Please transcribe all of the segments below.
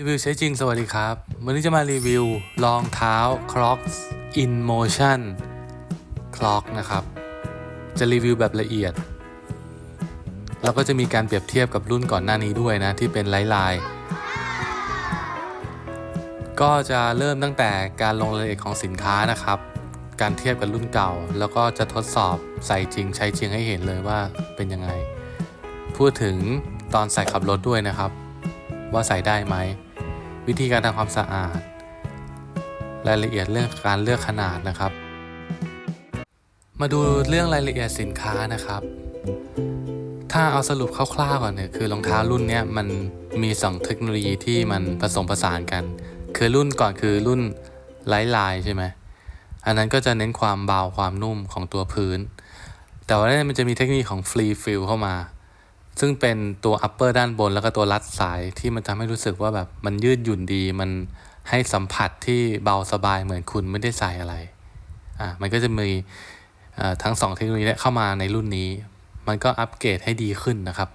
รีวิวใช้จริงสวัสดีครับ วันนี้จะมารีวิวรองเท้า Crocs in motion clog นะครับ จะรีวิวแบบละเอียด แล้วก็จะมีการเปรียบเทียบกับรุ่นก่อนหน้านี้ด้วยนะ ที่เป็นไลท์ไลน์ก็จะเริ่มตั้งแต่การลงรายละเอียดของสินค้านะครับ การเทียบกับรุ่นเก่า แล้วก็จะทดสอบใส่จริงใช้จริงให้เห็นเลยว่าเป็นยังไง พูดถึงตอนใส่ขับรถด้วยนะครับว่าใส่ได้ไหม วิธีการทำความสะอาด รายละเอียดเรื่องการเลือกขนาดนะครับ มาดูเรื่องรายละเอียดสินค้านะครับ ถ้าเอาสรุปคร่าวๆก่อนเนี่ยคือรองเท้ารุ่นเนี้ยมันมี 2 เทคโนโลยีที่มันผสมผสานกัน คือรุ่นก่อนคือรุ่นไลท์ไลน์ใช่ไหมอันนั้นก็จะเน้นความเบาความนุ่มของตัวพื้น แต่ว่านี่มันจะมีเทคนิคของฟรีฟิลเข้ามา ซึ่งเป็นตัว upper ด้านบน แล้วก็ตัวรัดสายที่มันทำให้รู้สึกว่าแบบมันยืดหยุ่นดี มันให้สัมผัสที่เบาสบายเหมือนคุณไม่ได้ใส่อะไรอะมันก็จะมีเอ่อทั้งสองเทคโนโลยีเข้ามาในรุ่นนี้ มันก็อัปเกรดให้ดีขึ้นนะครับ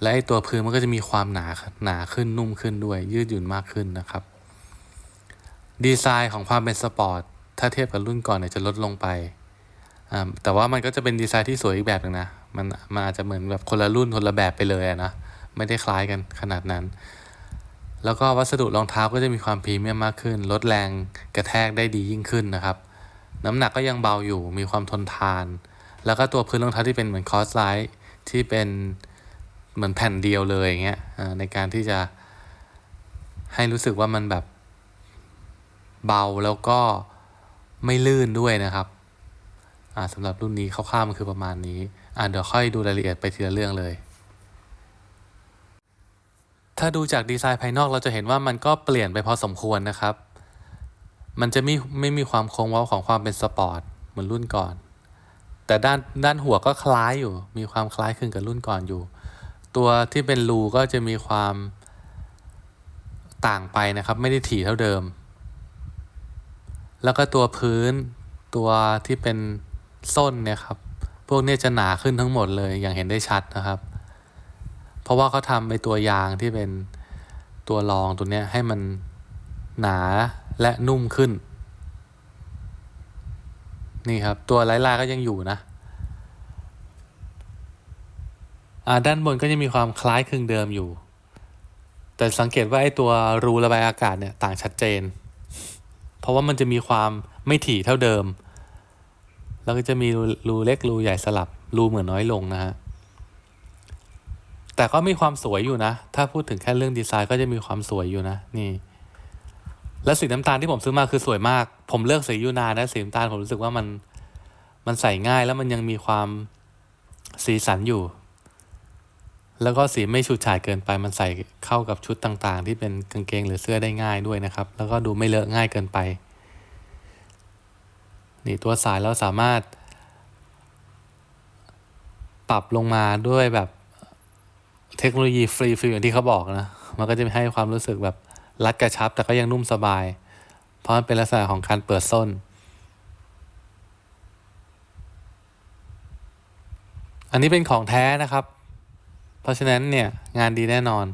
และไอตัวพื้นมันก็จะมีความหนาหนาขึ้นนุ่มขึ้นด้วย ยืดหยุ่นมากขึ้นนะครับ ดีไซน์ของความเป็นสปอร์ตถ้าเทียบกับรุ่นก่อนเนี่ยจะลดลงไปอ่าแต่ว่ามันก็จะเป็นดีไซน์ที่สวยอีกแบบหนึงนะ มันมันอาจจะเหมือนแบบคนละรุ่นคนละแบบไปเลยนะ ไม่ได้คล้ายกันขนาดนั้น แล้วก็วัสดุรองเท้าก็จะมีความพรีเมียมมากขึ้น ลดแรงกระแทกได้ดียิ่งขึ้นนะครับ น้ำหนักก็ยังเบาอยู่มีความทนทาน แล้วก็ตัวพื้นรองเท้าที่เป็นเหมือนคอสไลท์ที่เป็นเหมือนแผ่นเดียวเลยอย่างเงี้ยในการที่จะให้รู้สึกว่ามันแบบเบาแล้วก็ไม่ลื่นด้วยนะครับสำหรับรุ่นนี้คร่าวๆมันคือประมาณนี้ อ่าเดี๋ยวค่อยดูรายละเอียดไปทีละเรื่องเลย ถ้าดูจากดีไซน์ภายนอกเราจะเห็นว่ามันก็เปลี่ยนไปพอสมควรนะครับ มันจะไม่ไม่มีความโค้งเว้าของความเป็นสปอร์ตเหมือนรุ่นก่อน แต่ด้านด้านหัวก็คล้ายอยู่ มีความคล้ายคลึงกับรุ่นก่อนอยู่ ตัวที่เป็นรูก็จะมีความต่างไปนะครับ ไม่ได้ถี่เท่าเดิม แล้วก็ตัวพื้นตัวที่เป็นส้นเนี่ยครับ พวกนี้จะหนาขึ้นทั้งหมดเลยอย่างเห็นได้ชัดนะครับ เพราะว่าเขาทำในตัวยางที่เป็นตัวรองตัวนี้ให้มันหนาและนุ่มขึ้น นี่ครับ ตัวไลลาก็ยังอยู่นะด้านบนก็จะมีความคล้ายคลึงเดิมอยู่ แต่สังเกตว่าไอ้ตัวรูระบายอากาศเนี่ยต่างชัดเจน เพราะว่ามันจะมีความไม่ถี่เท่าเดิม แล้วก็จะมีรูเล็กรูใหญ่สลับรูเหมือนน้อยลงนะฮะ แต่ก็มีความสวยอยู่นะ ถ้าพูดถึงแค่เรื่องดีไซน์ก็จะมีความสวยอยู่นะ นี่ และสีน้ำตาลที่ผมซื้อมาคือสวยมาก ผมเลือกสียูนานะสีน้ำตาลผมรู้สึกว่ามันมันใส่ง่ายแล้วมันยังมีความสีสันอยู่ แล้วก็สีไม่ฉูดฉาดเกินไป มันใส่เข้ากับชุดต่างๆ ที่เป็นกางเกงหรือเสื้อได้ง่ายด้วยนะครับ แล้วก็ดูไม่เลอะง่ายเกินไป นี่ตัวสายเราสามารถ ปรับลงมาด้วยแบบเทคโนโลยีฟรีฟิลอย่างที่เขาบอกนะ มันก็จะให้ความรู้สึกแบบรัดกระชับ แต่ก็ยังนุ่มสบาย เพราะมันเป็นลักษณะของการเปิดส้น อันนี้เป็นของแท้นะครับ เพราะฉะนั้นเนี่ยงานดีแน่นอน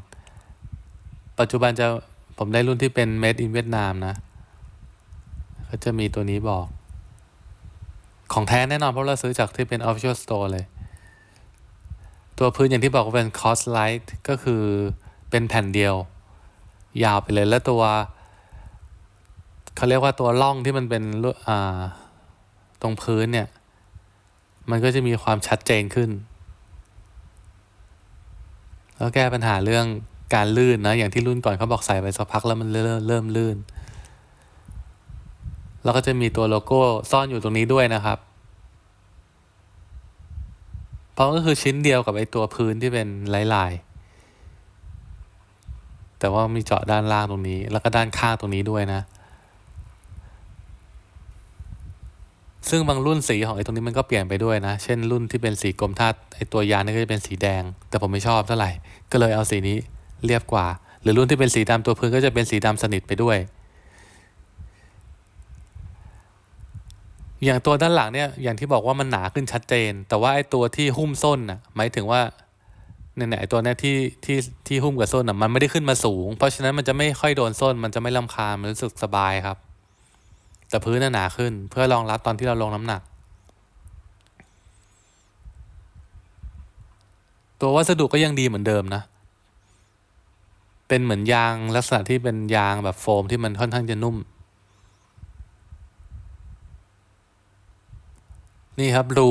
ปัจจุบันจะผมได้รุ่นที่เป็น made in เวียดนามนะ ก็จะมีตัวนี้บอก ของแท้แน่นอนเพราะเราซื้อจากที่เป็น official store เลย ตัวพื้นอย่างที่บอกว่าเป็น cost light ก็คือเป็นแผ่นเดียว ยาวไปเลย แล้วตัวเขาเรียกว่าตัวร่องที่มันเป็นอ่าตรงพื้นเนี่ย มันก็จะมีความชัดเจนขึ้น แล้วแก้ปัญหาเรื่องการลื่นนะ อย่างที่รุ่นก่อนเขาบอกใส่ไปสักพักแล้วมันเริ่มเริ่มลื่น แล้วก็จะมีตัวโลโก้ซ่อนอยู่ตรงนี้ด้วยนะครับ เพราะก็คือชิ้นเดียวกับไอตัวพื้นที่เป็นลายลายๆ แต่ว่ามีเจาะด้านล่างตรงนี้ แล้วก็ด้านข้างตรงนี้ด้วยนะ ซึ่งบางรุ่นสีของไอตรงนี้มันก็เปลี่ยนไปด้วยนะ เช่นรุ่นที่เป็นสีกรมธาตุไอตัวยานี่ก็จะเป็นสีแดง แต่ผมไม่ชอบเท่าไหร่ ก็เลยเอาสีนี้เรียบกว่า หรือรุ่นที่เป็นสีดำตัวพื้นก็จะเป็นสีดำสนิทไปด้วย อย่างตัวด้านหลังเนี่ยอย่างที่บอกว่ามันหนาขึ้นชัดเจน แต่ว่าไอ้ตัวที่หุ้มส้นน่ะหมายถึงว่าเนี่ยไอตัวเนี้ยที่ที่ที่หุ้มกับส้นอะมันไม่ได้ขึ้นมาสูง เพราะฉะนั้นมันจะไม่ค่อยโดนส้น มันจะไม่ลำคาญมันรู้สึกสบายครับ แต่พื้นน่ะหนาขึ้นเพื่อรองรับตอนที่เราลงน้ำหนัก ตัววัสดุก็ยังดีเหมือนเดิมนะเป็นเหมือนยางลักษณะที่เป็นยางแบบโฟมที่มันค่อนข้างจะนุ่ม นี่ครับรู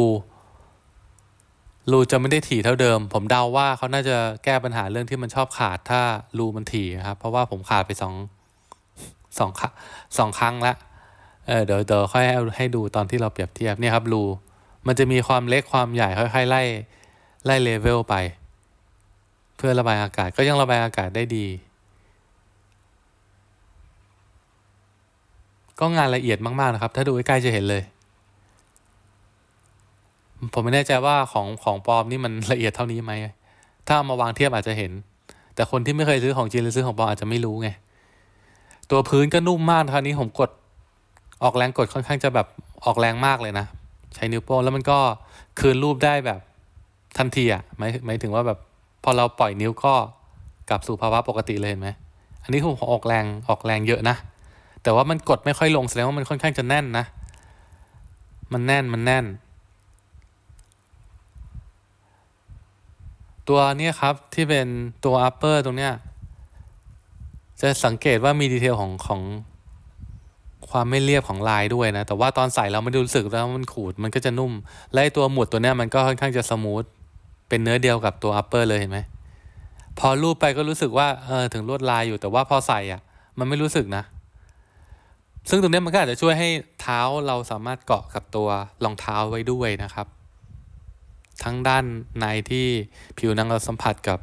รูจะไม่ได้ถี่เท่าเดิม ผมเดาว่าเขาน่าจะแก้ปัญหาเรื่องที่มันชอบขาดถ้ารูมันถี่ครับ เพราะว่าผมขาดไปสองสองครั้งสองครั้งละเออเดี๋ยวเดี๋ยวค่อยให้ให้ดูตอนที่เราเปรียบเทียบเนี่ยครับรูมันจะมีความเล็กความใหญ่ค่อยๆไล่ไล่เลเวลไป เพื่อระบายอากาศก็ยังระบายอากาศได้ดี ก็งานละเอียดมากๆนะครับ ถ้าดูใกล้ๆจะเห็นเลย ผมไม่แน่ใจว่าของของปลอมนี่มันละเอียดเท่านี้ไหม ถ้ามาวางเทียบอาจจะเห็น แต่คนที่ไม่เคยซื้อของจริงหรือซื้อของปลอมอาจจะไม่รู้ไง ตัวพื้นก็นุ่มมากคราวนี้ผมกดออกแรงกดค่อนข้างจะแบบออกแรงมากเลยนะ ใช้นิ้วโป้งแล้วมันก็คืนรูปได้แบบทันทีอะหมายหมายถึงว่าแบบพอเราปล่อยนิ้วก็กลับสู่ภาวะปกติเลยเห็นไหมอันนี้ผมออกแรงออกแรงเยอะนะ แต่ว่ามันกดไม่ค่อยลงแสดงว่ามันค่อนข้างจะแน่นนะ มันแน่นมันแน่น ตัวเนี้ยครับที่เป็นตัว upper ตรงเนี้ยจะสังเกตว่ามีดีเทลของของความไม่เรียบของลายด้วยนะ แต่ว่าตอนใส่เราไม่ได้รู้สึกแล้วมันขูดมันก็จะนุ่ม และตัวหมุดตัวเนี้ยมันก็ค่อนข้างจะสมูทเป็นเนื้อเดียวกับตัว upper เลยเห็นไหมพอรูปไปก็รู้สึกว่าเออถึงลวดลายอยู่แต่ว่าพอใส่อะ มันไม่รู้สึกนะ ซึ่งตรงนี้มันก็อาจจะช่วยให้เท้าเราสามารถเกาะกับตัวรองเท้าไว้ด้วยนะครับ ทั้งด้านในที่ผิวหนังเราสัมผัสกับ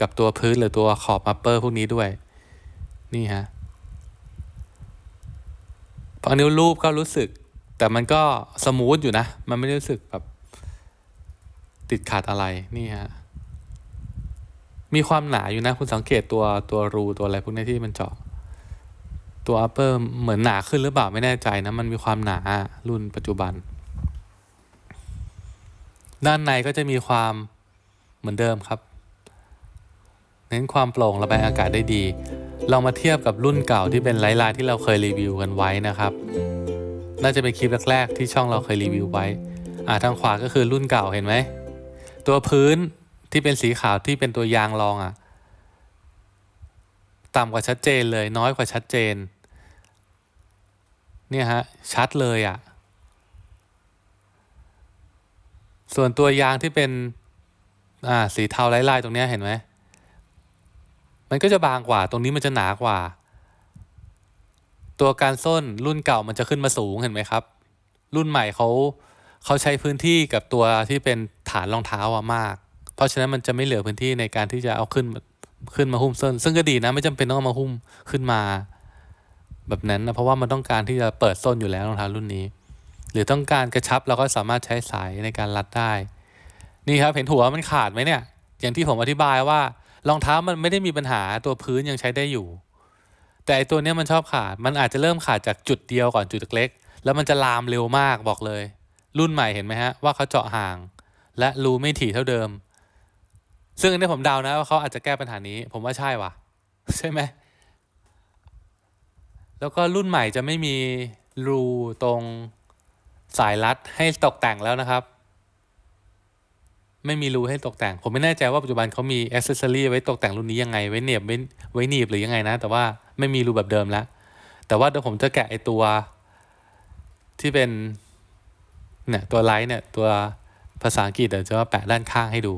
กับตัวพื้นหรือตัวขอบอัปเปอร์พวกนี้ด้วย นี่ฮะพอนิ้วรูปก็รู้สึก แต่มันก็สมูทอยู่นะ มันไม่ได้รู้สึกแบบติดขัดอะไรนี่ฮะมีความหนาอยู่นะ คุณสังเกตตัวตัวรูตัวอะไรพวกนี้ที่มันเจาะตัว upper เหมือนหนาขึ้นหรือเปล่าไม่แน่ใจนะ มันมีความหนารุ่นปัจจุบัน ด้านในก็จะมีความเหมือนเดิมครับ เน้นความโปร่งระบายอากาศได้ดี เรามาเทียบกับรุ่นเก่าที่เป็นไลท์ไลน์ที่เราเคยรีวิวกันไว้นะครับ น่าจะเป็นคลิปแรกๆที่ช่องเราเคยรีวิวไว้ อ่าทางขวาก็คือรุ่นเก่าเห็นไหม ตัวพื้นที่เป็นสีขาวที่เป็นตัวยางรองอะ่ะต่ำกว่าชัดเจนเลยน้อยกว่าชัดเจน เนี่ยฮะ ชัดเลยอะ่ะ ส่วนตัวยางที่เป็นอ่าสีเทาไล่ๆตรงนี้เห็นไหมมันก็จะบางกว่า ตรงนี้มันจะหนากว่า ตัวการส้นรุ่นเก่ามันจะขึ้นมาสูงเห็นไหมครับ รุ่นใหม่เขาเขาใช้พื้นที่กับตัวที่เป็นฐานรองเท้าอะมาก เพราะฉะนั้นมันจะไม่เหลือพื้นที่ในการที่จะเอาขึ้นขึ้นมาหุ้มส้น ซึ่งก็ดีนะไม่จำเป็นต้องมาหุ้มขึ้นมา แบบนั้นนะเพราะว่ามันต้องการที่จะเปิดส้นอยู่แล้วรองเท้ารุ่นนี้ หรือต้องการกระชับเราก็สามารถใช้สายในการรัดได้ นี่ครับเห็นหัวมันขาดไหมเนี่ย อย่างที่ผมอธิบายว่ารองเท้ามันไม่ได้มีปัญหาตัวพื้นยังใช้ได้อยู่ แต่ตัวนี้มันชอบขาด มันอาจจะเริ่มขาดจากจุดเดียวก่อนจุดเล็ก แล้วมันจะลามเร็วมากบอกเลย รุ่นใหม่เห็นไหมฮะว่าเขาเจาะห่าง และรูไม่ถี่เท่าเดิม ซึ่งอันนี้ผมเดานะว่าเขาอาจจะแก้ปัญหานี้ ผมว่าใช่ว่ะ ใช่ไหมแล้วก็รุ่นใหม่จะไม่มีรูตรง สายรัดให้ตกแต่งแล้วนะครับ ไม่มีรูให้ตกแต่ง ผมไม่แน่ใจว่าปัจจุบันเขามีอ c เซสซอรี่ไว้ตกแต่งรุ่นนี้ยังไง ไว้เหน็บไว้ไว้หนีบหรือยังไงนะ แต่ว่าไม่มีรูแบบเดิมแล้ว แต่ว่าเดี๋ยวผมจะแกะไอตัวที่เป็นเนี่ยตัวไลท์เนี่ยตัวภาษาอังกฤษเดี๋ยวจะมาแปะด้านข้างให้ดู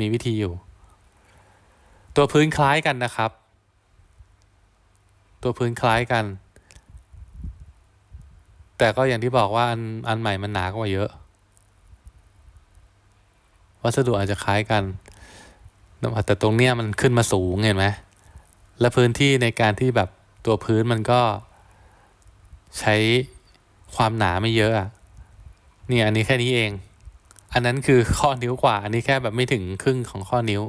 มีวิธีอยู่ ตัวพื้นคล้ายกันนะครับ ตัวพื้นคล้ายกัน แต่ก็อย่างที่บอกว่าอันอันใหม่มันหนากว่าเยอะ วัสดุอาจจะคล้ายกัน แต่ตรงเนี้ยมันขึ้นมาสูงเห็นไหมและพื้นที่ในการที่แบบตัวพื้นมันก็ใช้ความหนาไม่เยอะอะนี่อันนี้แค่นี้เอง อันนั้นคือข้อนิ้วกว่า อันนี้แค่แบบไม่ถึงครึ่งของข้อนิ้ว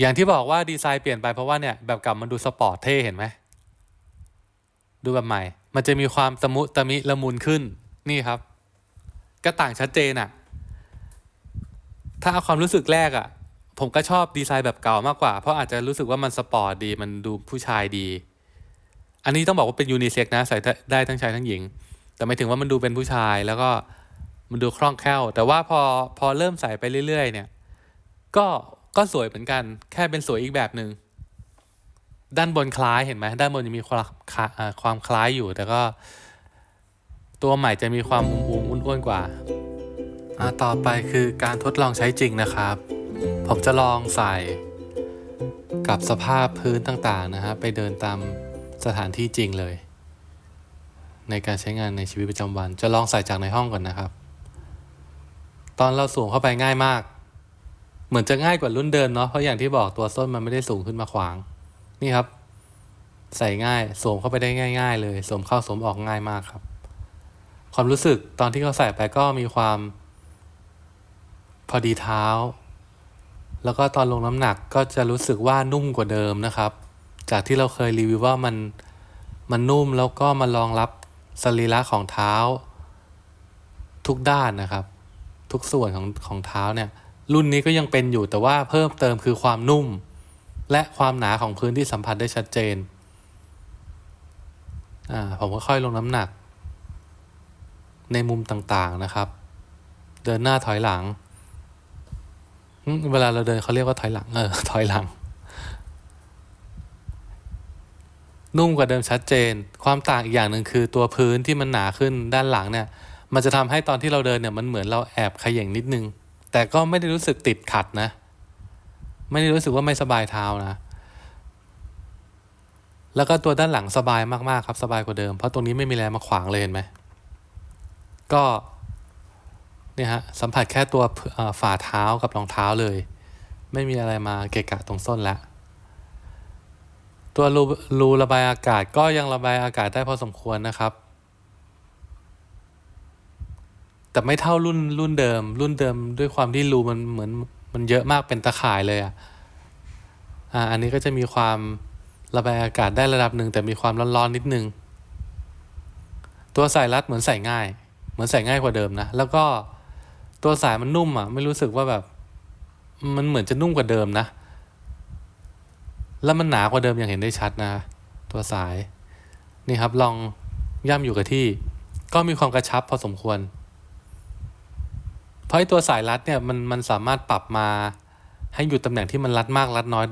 อย่างที่บอกว่าดีไซน์เปลี่ยนไปเพราะว่าเนี่ยแบบเก่ามันดูสปอร์ตเท่เห็นไหม ดูแบบใหม่ มันจะมีความตะมุตะมิละมุนขึ้นนี่ครับ ก็ต่างชัดเจนอะถ้าเอาความรู้สึกแรกอะ่ะผมก็ชอบดีไซน์แบบเก่ามากกว่า เพราะอาจจะรู้สึกว่ามันสปอร์ตดี มันดูผู้ชายดี อันนี้ต้องบอกว่าเป็นยูนิเซ็กนะใส่ได้ทั้งชายทั้งหญิง แต่ไม่ถึงว่ามันดูเป็นผู้ชายแล้วก็มันดูคล่องแคล่ว แต่ว่าพอพอเริ่มใส่ไปเรื่อย ๆ เนี่ย ก็ก็สวยเหมือนกัน แค่เป็นสวยอีกแบบหนึ่ง ด้านบนคล้ายเห็นไหมด้านบนจะมีความความคล้ายอยู่ แต่ก็ ตัวใหม่จะมีความอุ้มๆอ้วนๆกว่าอ่าต่อไปคือการทดลองใช้จริงนะครับ ผมจะลองใส่กับสภาพพื้นต่างๆนะฮะไปเดินตามสถานที่จริงเลย ในการใช้งานในชีวิตประจำวัน จะลองใส่จากในห้องก่อนนะครับ ตอนเราสูงเข้าไปง่ายมาก เหมือนจะง่ายกว่ารุ่นเดิมเนาะเพราะอย่างที่บอกตัวส้นมันไม่ได้สูงขึ้นมาขวาง นี่ครับ ใส่ง่ายสวมเข้าไปได้ง่าย ๆ เลยสวมเข้าสวมออกง่ายมากครับ ความรู้สึกตอนที่เขาใส่ไปก็มีความพอดีเท้า แล้วก็ตอนลงน้ำหนักก็จะรู้สึกว่านุ่มกว่าเดิมนะครับ จากที่เราเคยรีวิวว่ามันมันนุ่มแล้วก็มารองรับสรีระของเท้า ทุกด้านนะครับ ทุกส่วนของของเท้าเนี่ย รุ่นนี้ก็ยังเป็นอยู่แต่ว่าเพิ่มเติมคือความนุ่ม และความหนาของพื้นที่สัมผัสได้ชัดเจน ผมก็ค่อยลงน้ำหนัก ในมุมต่างๆนะครับ เดินหน้าถอยหลัง เวลาเราเดินเขาเรียกว่าถอยหลัง เออ ถอยหลัง นุ่มกว่าเดิมชัดเจน ความต่างอีกอย่างหนึ่งคือตัวพื้นที่มันหนาขึ้นด้านหลังเนี่ย มันจะทำให้ตอนที่เราเดินเนี่ยมันเหมือนเราแอบขย่งนิดนึง แต่ก็ไม่ได้รู้สึกติดขัดนะ ไม่ได้รู้สึกว่าไม่สบายเท้านะ แล้วก็ตัวด้านหลังสบายมากๆครับสบายกว่าเดิม เพราะตรงนี้ไม่มีแรงมาขวางเลยเห็นไหม ก็เนี่ยฮะสัมผัสแค่ตัวฝ่าเท้ากับรองเท้าเลย ไม่มีอะไรมาเกะกะตรงส้นแล้วตัวรูรูระบายอากาศก็ยังระบายอากาศได้พอสมควรนะครับ แต่ไม่เท่ารุ่นรุ่นเดิม รุ่นเดิมด้วยความที่รูมันเหมือน มันเยอะมากเป็นตะข่ายเลยอะอ่าอันนี้ก็จะมีความระบายอากาศได้ระดับหนึ่งแต่มีความร้อนๆนิดนึง ตัวใส่รัดเหมือนใส่ง่าย เหมือนใส่ง่ายกว่าเดิมนะ แล้วก็ตัวสายมันนุ่มอะ ไม่รู้สึกว่าแบบ มันเหมือนจะนุ่มกว่าเดิมนะ แล้วมันหนากว่าเดิมอย่างเห็นได้ชัดนะ ตัวสาย นี่ครับลองย่ำอยู่กับที่ ก็มีความกระชับพอสมควร ราะไอ้ตัวสายรัดเนี่ยมันมันสามารถปรับมาให้อยู่ตำแหน่งที่มันรัดมากรัดน้อย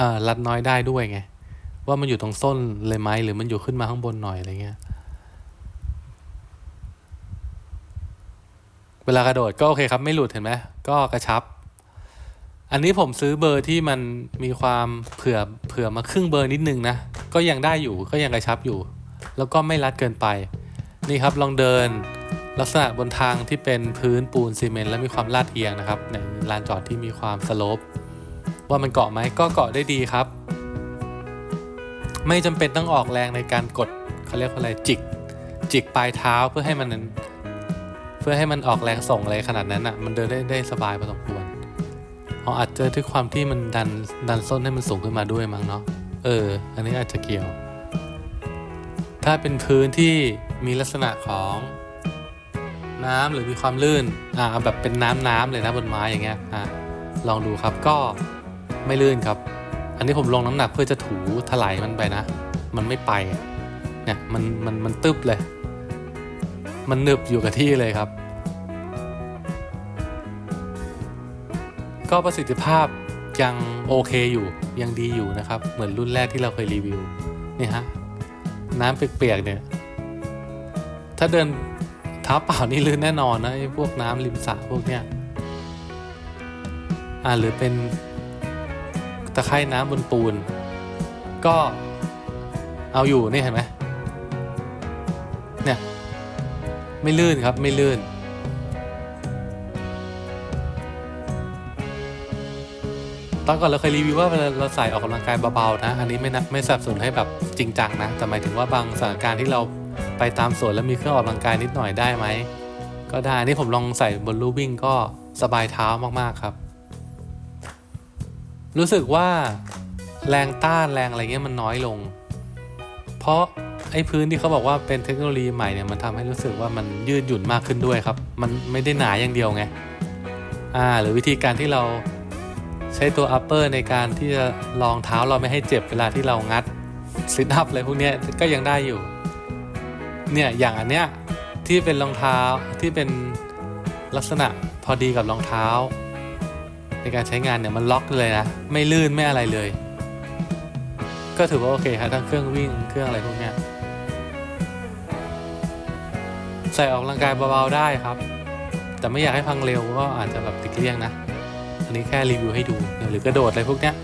อรัดน้อยได้ด้วยไง ว่ามันอยู่ตรงส้นเลยไหมหรือมันอยู่ขึ้นมาข้างบนหน่อยอะไรเงี้ย เวลากระโดดก็โอเคครับไม่หลุดเห็นไหมก็กระชับ อันนี้ผมซื้อเบอร์ที่มันมีความเผื่อเผื่อมาครึ่งเบอร์นิดนึงนะ ก็ยังได้อยู่ก็ยังกระชับอยู่ แล้วก็ไม่รัดเกินไป นี่ครับลองเดิน ลักษณะบนทางที่เป็นพื้นปูนซีเมนต์และมีความลาดเอียงนะครับในลานจอดที่มีความสโลปว่ามันเกาะไหมก็เกาะได้ดีครับ ไม่จำเป็นต้องออกแรงในการกดเขาเรียกว่าอะไรจิก จิกปลายเท้าเพื่อให้มันเพื่อให้มันออกแรงส่งอะไรขนาดนั้นอะ่ะมันเดินได้ได้สบายพอสมควรเอาอาจจะด้วยความที่มันดันดันส้นให้มันสูงขึ้นมาด้วยมั้งเนาะเออ อันนี้อาจจะเกี่ยว ถ้าเป็นพื้นที่มีลักษณะของ น้ำหรือมีความลื่นอ่าแบบเป็นน้ำน้ำเลยนะบนไม้อย่างเงี้ยอ่าลองดูครับก็ไม่ลื่นครับ อันนี้ผมลงน้ำหนักเพื่อจะถูถลายมันไปนะ มันไม่ไปเนี่ยมันมันมันตึบเลย มันหนึบอยู่กับที่เลยครับ ก็ประสิทธิภาพยังโอเคอยู่ยังดีอยู่นะครับ เหมือนรุ่นแรกที่เราเคยรีวิวนี่ฮะน้ำเปียกๆเนี่ย ถ้าเดิน ท้าเปล่านี่ลื่นแน่นอนนะไอ้พวกน้ำริมสระพวกเนี้ยอ่าหรือเป็นตะไคร่น้ำบนปูน ก็เอาอยู่นี่เห็นไหมเนี่ยไม่ลื่นครับไม่ลื่น ตอนก่อนเราเคยรีวิวว่าเราใส่ออกกำลังกายเบาๆนะ อันนี้ไม่นะไม่สับสนให้แบบจริงจังนะ แต่หมายถึงว่าบางสถานการณ์ที่เรา ไปตามสวนแล้วมีเครื่องออกกำลังกายนิดหน่อยได้ไหม ก็ได้นี่ผมลองใส่บนลูวิ่งก็สบายเท้ามากๆครับ รู้สึกว่าแรงต้านแรงอะไรเงี้ยมันน้อยลง เพราะไอ้พื้นที่เขาบอกว่าเป็นเทคโนโลยีใหม่เนี่ยมันทำให้รู้สึกว่ามันยืดหยุ่นมากขึ้นด้วยครับ มันไม่ได้หนาอย่างเดียวไง อ่า หรือวิธีการที่เราใช้ตัว upper ในการที่จะรองเท้าเราไม่ให้เจ็บเวลาที่เรางัดซิทอัพอะไรพวกนี้ก็ยังได้อยู่ เนี่ยอย่างอันเนี้ยที่เป็นรองเท้าที่เป็นลักษณะพอดีกับรองเท้า ในการใช้งานเนี่ยมันล็อกเลยนะไม่ลื่นไม่อะไรเลย ก็ถือว่าโอเคครับทั้งเครื่องวิ่งเครื่องอะไรพวกเนี้ยใส่ออกกำลังกายเบาๆได้ครับ แต่ไม่อยากให้พังเร็วก็อาจจะแบบติดเลี่ยงนะ อันนี้แค่รีวิวให้ดูหรือกระโดดอะไรพวกเนี้ย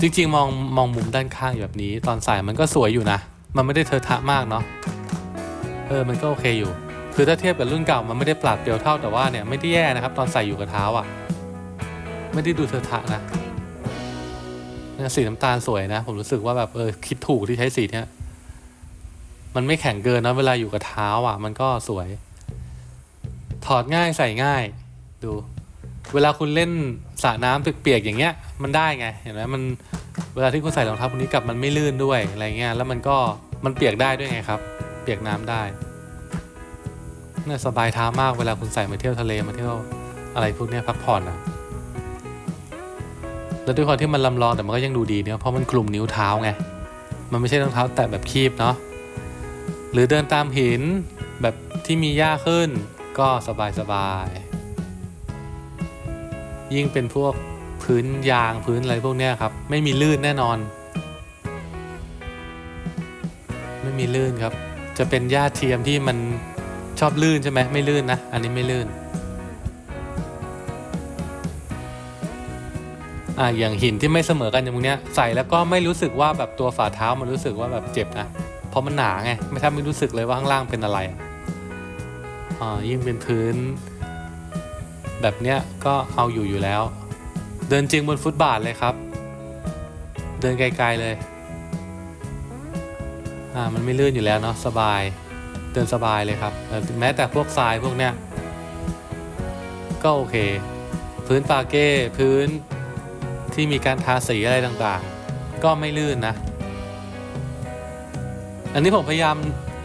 จริงๆ มองมองมุมด้านข้างแบบนี้ ตอนใส่มันก็สวยอยู่นะ มันไม่ได้เทอะทะมากเนาะเออมันก็โอเคอยู่ คือถ้าเทียบกับรุ่นเก่ามันไม่ได้ปราดเปรียวเท่าแต่ว่าเนี่ยไม่ได้แย่นะครับ ตอนใส่อยู่กับเท้าอะ่ะ ไม่ได้ดูเทอะทะนะเนี่ยสีน้ำตาลสวยนะ ผมรู้สึกว่าแบบเออคิดถูกที่ใช้สีเนี้ยมันไม่แข็งเกินนะเวลาอยู่กับเท้าอะ มันก็สวย ถอดง่ายใส่ง่าย ดู เวลาคุณเล่นสระน้ำเปียกๆอย่างเงี้ย มันได้ไง เห็นไหมมัน เวลาที่คุณใส่รองเท้าพวกนี้กลับมันไม่ลื่นด้วยอะไรเงี้ยแล้วมันก็มันเปียกได้ด้วยไงครับ เปียกน้ำได้เนี่ยสบายเท้ามากเวลาคุณใส่มาเที่ยวทะเลมาเที่ยวอะไรพวกเนี้ยพักผ่อนอะแล้วด้วยความที่มันลำลองแต่มันก็ยังดูดีเนี่ยเพราะมันคลุมนิ้วเท้าไงมันไม่ใช่รองเท้าแตะแบบคีบเนาะหรือเดินตามหินแบบที่มีหญ้าขึ้นก็สบายสบายยิ่งเป็นพวก พื้นยางพื้นอะไรพวกเนี้ยครับ ไม่มีลื่นแน่นอน ไม่มีลื่นครับ จะเป็นหญ้าเทียมที่มันชอบลื่นใช่ไหมไม่ลื่นนะ อันนี้ไม่ลื่นอ่าอย่างหินที่ไม่เสมอกันอย่างพวกเนี้ยใส่แล้วก็ไม่รู้สึกว่าแบบตัวฝ่าเท้ามันรู้สึกว่าแบบเจ็บนะเพราะมันหนาไงไม่ทำไม่รู้สึกเลยว่าข้างล่างเป็นอะไรออ่ายิ่งเป็นพื้น แบบเนี้ยก็เอาอยู่อยู่แล้ว เดินจริงบนฟุตบาทเลยครับ เดินไกลๆเลย อ่า มันไม่ลื่นอยู่แล้วเนาะ สบาย เดินสบายเลยครับ แม้แต่พวกทรายพวกเนี้ย ก็โอเค พื้นปาเก้ พื้นที่มีการทาสีอะไรต่างๆ ก็ไม่ลื่นนะ อันนี้ผมพยายาม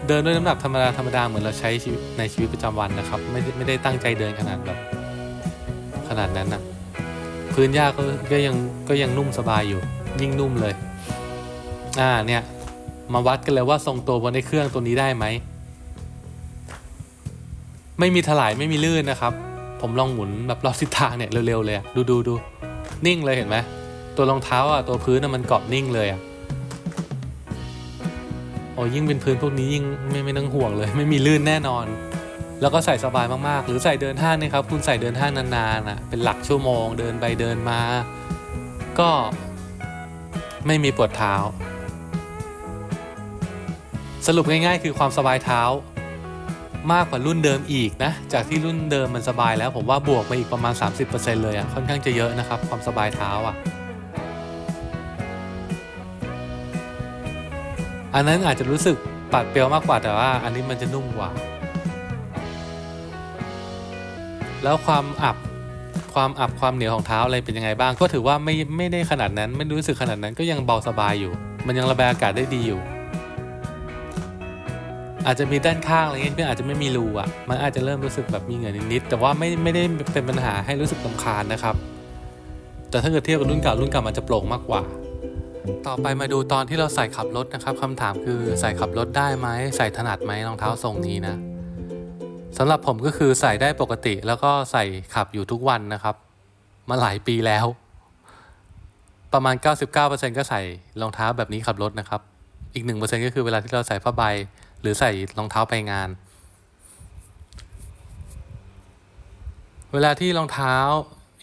เดินด้วยน้ำหนักธรรมดาธรรมดาเหมือนเราใช้ในชีวิตประจำวันนะครับ ไม่ได้ไม่ได้ตั้งใจเดินขนาดแบบขนาดนั้นนะ พื้นหญ้าก็ก็ยังก็ยังนุ่มสบายอยู่ ยิ่งนุ่มเลย อ่าเนี่ย มาวัดกันเลยว่าทรงตัวบนไอ้เครื่องตัวนี้ได้ไหม ไม่มีถลายไม่มีลื่นนะครับ ผมลองหมุนแบบรอบทิศทางเนี่ยเร็วๆเลยดูดูดูนิ่งเลยเห็นไหมตัวรองเท้าอะตัวพื้นน่ะมันเกาะนิ่งเลยอะโอ้ยิ่งเป็นพื้นพวกนี้ยิ่งไม่ไม่ต้องห่วงเลย ไม่มีลื่นแน่นอน แล้วก็ใส่สบายมากๆ หรือใส่เดินห้างนะครับ คุณใส่เดินห้างนานๆอะเป็นหลักชั่วโมง เดินไปเดินมา ก็ไม่มีปวดเท้า สรุปง่ายๆ คือความสบายเท้ามากกว่ารุ่นเดิมอีกนะ จากที่รุ่นเดิมมันสบายแล้ว ผมว่าบวกมาอีกประมาณ 30%เลยอะ่ะค่อนข้างจะเยอะนะครับ ความสบายเท้าอะ่ะ อันนั้นอาจจะรู้สึกปัดเปรียวมากกว่าแต่ว่า อันนี้มันจะนุ่มกว่า แล้วความอับความอับความเหนียวของเท้าอะไรเป็นยังไงบ้าง ก็ถือว่าไม่ไม่ได้ขนาดนั้น ไม่รู้สึกขนาดนั้นก็ยังเบาสบายอยู่ มันยังระบายอากาศได้ดีอยู่ อาจจะมีด้านข้างอะไรเงี้ยอาจจะไม่มีรูอะมันอาจจะเริ่มรู้สึกแบบมีเหงื่อนิดๆแต่ว่าไม่ไม่ได้เป็นปัญหาให้รู้สึกลำคาญนะครับ แต่ถ้าเกิดเทียบกับรุ่นเก่ารุ่นเก่ามันจะโปร่งมากกว่า ต่อไปมาดูตอนที่เราใส่ขับรถนะครับคำถามคือใส่ขับรถได้ไหมใส่ถนัดไหมรองเท้าทรงนี้นะ สำหรับผมก็คือใส่ได้ปกติแล้วก็ใส่ขับอยู่ทุกวันนะครับ มาหลายปีแล้ว ประมาณ 99%ก็ใส่รองเท้าแบบนี้ขับรถนะครับ อีก 1%ก็คือเวลาที่เราใส่ผ้าใบ หรือใส่รองเท้าไปงาน เวลาที่รองเท้า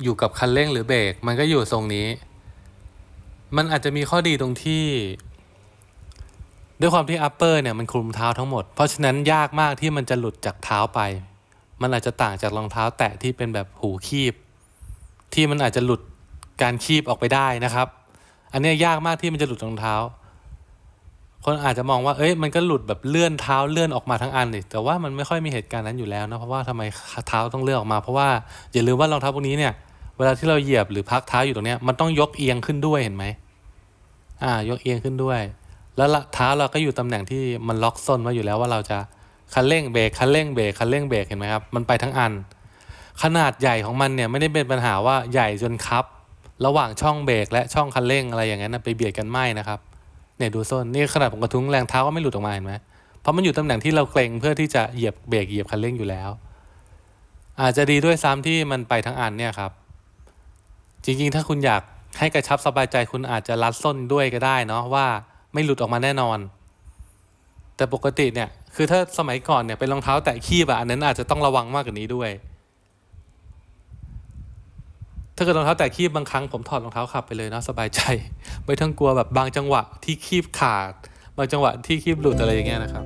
อยู่กับคันเร่งหรือเบรกมันก็อยู่ทรงนี้ มันอาจจะมีข้อดีตรงที่ ด้วยความที่ upper เนี่ยมันคลุมเท้าทั้งหมด เพราะฉะนั้นยากมากที่มันจะหลุดจากเท้าไป มันอาจจะต่างจากรองเท้าแตะที่เป็นแบบหูคีบ ที่มันอาจจะหลุดการคีบออกไปได้นะครับ อันนี้ยากมากที่มันจะหลุดรองเท้า คนอาจจะมองว่า เอ้ย มันก็หลุดแบบเลื่อนเท้าเลื่อนออกมาทั้งอันนี่แต่ว่ามันไม่ค่อยมีเหตุการณ์นั้นอยู่แล้วนะ เพราะว่าทำไมเท้าต้องเลื่อนออกมา เพราะว่าอย่าลืมว่ารองเท้าพวกนี้เนี่ย เวลาที่เราเหยียบหรือพักเท้าอยู่ตรงเนี้ย มันต้องยกเอียงขึ้นด้วยเห็นไหมอ่า ยกเอียงขึ้นด้วย แล้วเท้าเราก็อยู่ตำแหน่งที่มันล็อกส้นไว้อยู่แล้วว่าเราจะคันเร่งเบรกคันเร่งเบรกคันเร่งเบรกเห็นไหมครับมันไปทั้งอัน ขนาดใหญ่ของมันเนี่ยไม่ได้เป็นปัญหาว่าใหญ่จนคับ ระหว่างช่องเบรกและช่องคันเร่งอะไรอย่างนั้นนะไปเบียดกันไม่นะครับเนี่ยดูส้นนี่ขนาดผมกระทุ้งแรงเท้าก็ไม่หลุดออกมาเห็นไหมเพราะมันอยู่ตำแหน่งที่เราเกรงเพื่อที่จะเหยียบเบรกเหยียบคันเร่งอยู่แล้ว อาจจะดีด้วยซ้ำที่มันไปทั้งอันเนี่ยครับจริงๆ ถ้าคุณอยากให้กระชับสบายใจคุณอาจจะรัดส้นด้วยก็ได้เนาะว่า ไม่หลุดออกมาแน่นอน แต่ปกติเนี่ยคือถ้าสมัยก่อนเนี่ยเป็นรองเท้าแตะขี้แบบอันนั้นอาจจะต้องระวังมากกว่านี้ด้วย ถ้าเกิดรองเท้าแตะขี้บางครั้งผมถอดรองเท้าขับไปเลยเนาะสบายใจ ไม่ต้องกลัวแบบบางจังหวะที่คีบขาด บางจังหวะที่คีบหลุดอะไรอย่างเงี้ยนะครับ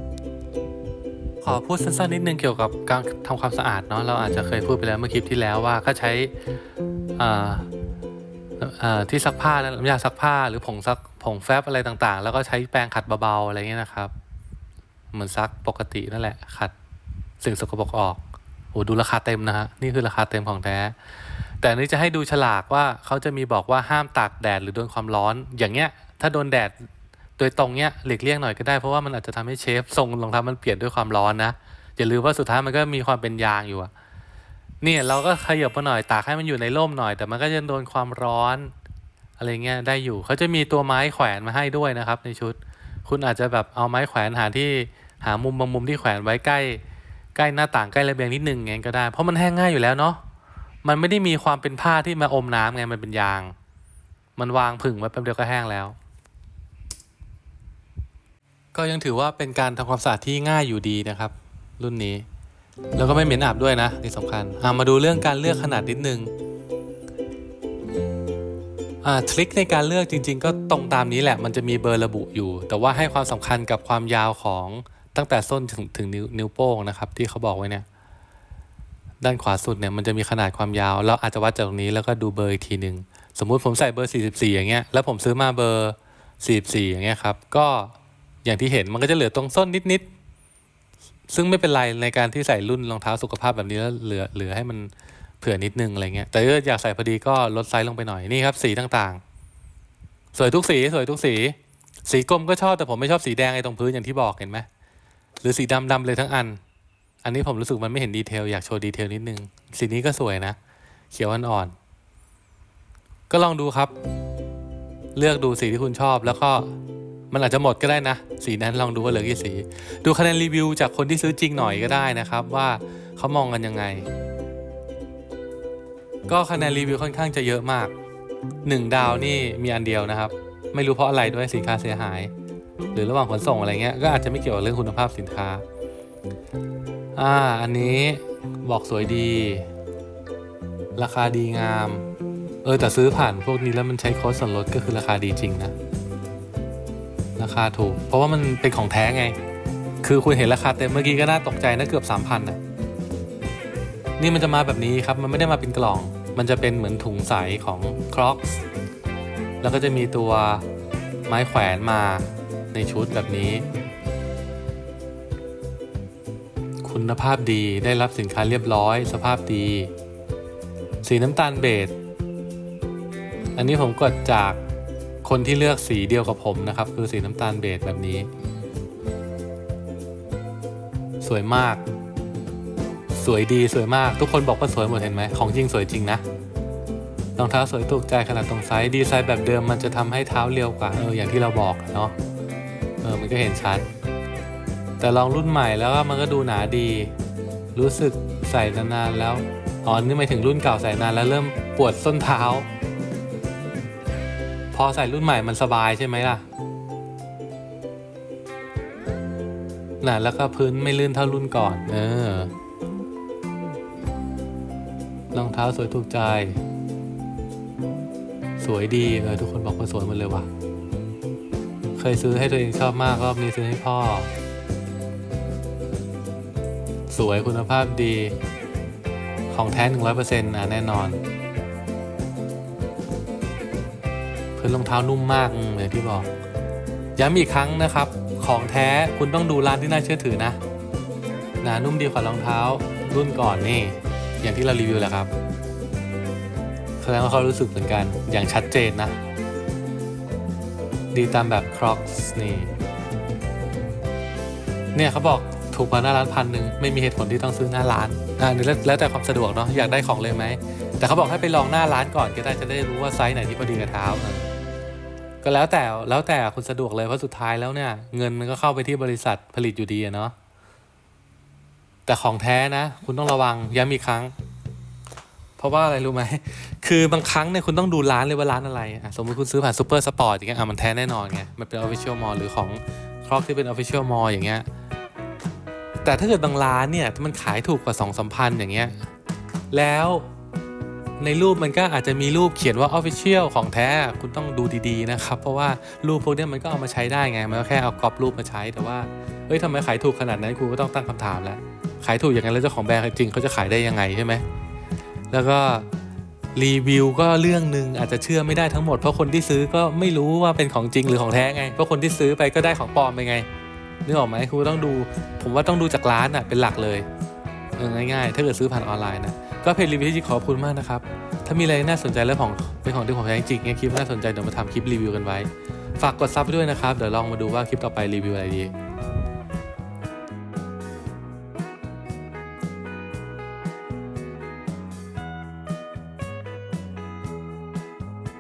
ขอพูดสั้นๆนิดนึงเกี่ยวกับการทำความสะอาดเนาะเราอาจจะเคยพูดไปแล้วเมื่อคลิปที่แล้วว่าก็ใช้อ่า ที่ซักผ้าน้ำยาซักผ้าหรือผงซักผงแฟบอะไรต่างๆ แล้วก็ใช้แปรงขัดเบาๆอะไรเงี้ยนะครับ เหมือนซักปกตินั่นแหละขัดสิ่งสกปรกออกโอ้ดูราคาเต็มนะฮะนี่คือราคาเต็มของแท้ แต่อันนี้จะให้ดูฉลากว่าเขาจะมีบอกว่าห้ามตากแดดหรือโดนความร้อน อย่างเงี้ย ถ้าโดนแดดโดยตรงเนี้ยหลีกเลี่ยงหน่อยก็ได้เพราะว่ามันอาจจะทำให้เชฟทรงรองเท้ามันเปลี่ยนด้วยความร้อนนะอย่าลืมว่าสุดท้ายมันก็มีความเป็นยางอยู่อะ เนี่ยเราก็ขยับมาหน่อยตากให้มันอยู่ในร่มหน่อย แต่มันก็จะโดนความร้อน อะไรเงี้ยได้อยู่เขาจะมีตัวไม้แขวนมาให้ด้วยนะครับ ในชุด คุณอาจจะแบบเอาไม้แขวนหาที่หามุมบางมุมที่แขวนไว้ใกล้ ใกล้หน้าต่างใกล้ระเบียงนิดนึงไงก็ได้ เพราะมันแห้งง่ายอยู่แล้วเนาะมันไม่ได้มีความเป็นผ้าที่มาอมน้ำไงมันเป็นยาง มันวางผึ่งไว้แป๊บเดียวก็แห้งแล้ว ก็ยังถือว่าเป็นการทำความสะอาดที่ง่ายอยู่ดีนะครับ รุ่นนี้ แล้วก็ไม่เหม็นอับด้วยนะที่สำคัญามาดูเรื่องการเลือกขนาดนิดนึงทริคในการเลือกจริง ๆ ก็ตรงตามนี้แหละมันจะมีเบอร์ระบุอยู่ แต่ว่าให้ความสำคัญกับความยาวของตั้งแต่ส้นถึงถึงนิ้วนิ้วโป้งนะครับ ที่เขาบอกไว้เนี่ยด้านขวาสุดเนี่ยมันจะมีขนาดความยาว เราอาจจะวัดจากตรงนี้แล้วก็ดูเบอร์อีกทีหนึ่งสมมุติผมใส่เบอร์ 44 อย่างเงี้ยแล้วผมซื้อมาเบอร์ 44 อย่างเงี้ยครับก็อย่างที่เห็นมันก็จะเหลือตรงส้นนิดๆ ซึ่งไม่เป็นไรในการที่ใส่รุ่นรองเท้าสุขภาพแบบนี้แล้วเหลือเหลือให้มันเผื่อนิดนึงอะไรเงี้ยแต่ถ้าอยากใส่พอดีก็ลดไซส์ลงไปหน่อยนี่ครับสีต่างๆ สวยทุกสีสวยทุกสี สีกรมก็ชอบแต่ผมไม่ชอบสีแดงไอ้ตรงพื้นอย่างที่บอกเห็นไหมหรือสีดำดำเลยทั้งอัน อันนี้ผมรู้สึกมันไม่เห็นดีเทลอยากโชว์ดีเทลนิดนึงสีนี้ก็สวยนะ เขียวอ่อนๆก็ลองดูครับ เลือกดูสีที่คุณชอบแล้วก็ มันอาจจะหมดก็ได้นะ สีนั้นลองดูว่าเหลือกี่สี ดูคะแนนรีวิวจากคนที่ซื้อจริงหน่อยก็ได้นะครับ ว่าเขามองกันยังไง ก็คะแนนรีวิวค่อนข้างจะเยอะมากหนึ่งดาวนี่มีอันเดียวนะครับ ไม่รู้เพราะอะไรด้วยสินค้าเสียหาย หรือระหว่างขนส่งอะไรเงี้ยก็อาจจะไม่เกี่ยวกับเรื่องคุณภาพสินค้าอ่าอันนี้บอกสวยดี ราคาดีงาม เออแต่ซื้อผ่านพวกนี้แล้วมันใช้โค้ดส่วนลดก็คือราคาดีจริงนะ ราคาถูก เพราะว่ามันเป็นของแท้ไง คือคุณเห็นราคาเต็มเมื่อกี้ก็น่าตกใจนะเกือบสามพันนะนี่มันจะมาแบบนี้ครับ มันไม่ได้มาเป็นกล่อง มันจะเป็นเหมือนถุงใสของ Crocs แล้วก็จะมีตัวไม้แขวนมาในชุดแบบนี้ คุณภาพดีได้รับสินค้าเรียบร้อย สภาพดี สีน้ำตาลเบจอันนี้ผมกดจาก คนที่เลือกสีเดียวกับผมนะครับ คือสีน้ำตาลเบจแบบนี้ สวยมาก สวยดีสวยมาก ทุกคนบอกว่าสวยหมดเห็นไหมของจริงสวยจริงนะรองเท้าสวยถูกใจขนาดตรงไซส์ดีไซน์แบบเดิมมันจะทำให้เท้าเรียวกว่าเอออย่างที่เราบอกเนาะเออมันก็เห็นชัด แต่ลองรุ่นใหม่แล้วมันก็ดูหนาดี รู้สึกใส่นานๆแล้วอ๋อนี่หมายถึงรุ่นเก่าใส่นานแล้วเริ่มปวดส้นเท้า พอใส่รุ่นใหม่มันสบายใช่ไหมล่ะน่ะแล้วก็พื้นไม่ลื่นเท่ารุ่นก่อน เออรองเท้าสวยถูกใจ สวยดีเออทุกคนบอกว่าสวยหมดเลยว่ะ เคยซื้อให้ตัวเองชอบมากรอบนี้ซื้อให้พ่อ สวยคุณภาพดี ของแท้100%นะแน่นอนื้นรองเท้านุ่มมากอย่างที่บอกย้ำอีกครั้งนะครับ ของแท้คุณต้องดูร้านที่น่าเชื่อถือนะหนานุ่มดีกว่ารองเท้ารุ่นก่อนนี่ อย่างที่เรารีวิวแหละครับแสดงว่าเขารู้สึกเหมือนกันอย่างชัดเจนนะ ดีตามแบบ Crocs นี่ เนี่ยเขาบอกถูกกว่าหน้าร้านพันหนึ่งไม่มีเหตุผลที่ต้องซื้อหน้าร้านอ่านี่แล้วแต่ความสะดวกเนาะอยากได้ของเลยไหม แต่เขาบอกให้ไปลองหน้าร้านก่อนก็ได้จะได้รู้ว่าไซส์ไหนที่พอดีกับเท้าเออ ก็แล้วแต่แล้วแต่คุณสะดวกเลยเพราะสุดท้ายแล้วเนี่ย เงินมันก็เข้าไปที่บริษัทผลิตอยู่ดีอะเนาะแต่ของแท้นะ คุณต้องระวังย้ำอีกครั้ง เพราะว่าอะไรรู้ไหมคือบางครั้งเนี่ยคุณต้องดูร้านเลยว่าร้านอะไรอะสมมติคุณซื้อผ่านซูเปอร์สปอร์ตอย่างเงี้ยอะมันแท้แน่นอนไงมันเป็นออฟฟิเชียลมอลหรือของครอกที่เป็นออฟฟิเชียลมอลอย่างเงี้ยแต่ถ้าเกิดบางร้านเนี่ยมันขายถูกกว่าสองสามพันอย่างเงี้ยแล้ว ในรูปมันก็อาจจะมีรูปเขียนว่า Official ของแท้คุณต้องดูดีๆนะครับ เพราะว่ารูปพวกนี้มันก็เอามาใช้ได้ไง มันก็แค่เอากรอบรูปมาใช้แต่ว่าเอ้ยทำไมขายถูกขนาดนั้นคุณก็ต้องตั้งคำถามแล้ว ขายถูกอย่างนั้นแล้วเจ้าของแบรนด์จริงเขาจะขายได้ยังไงใช่ไหมแล้วก็รีวิวก็เรื่องหนึ่งอาจจะเชื่อไม่ได้ทั้งหมดเพราะคนที่ซื้อก็ไม่รู้ว่าเป็นของจริงหรือของแท้ไง เพราะคนที่ซื้อไปก็ได้ของปลอมไปไงนึกออกไหมคุณต้องดู ผมว่าต้องดูจากร้านอะเป็นหลักเลยง่ายๆ ถ้าเกิดซื้อผ่านออนไลน์นะ ก็เพจรีวิวที่ขอบคุณมากนะครับ ถ้ามีอะไรน่าสนใจและของเป็นของที่ผมใช้จริงเนี่ยคลิปน่าสนใจเดี๋ยวมาทำคลิปรีวิวกันไว้ ฝากกดซับด้วยนะครับ เดี๋ยวลองมาดูว่าคลิปต่อไปรีวิวอะไรดี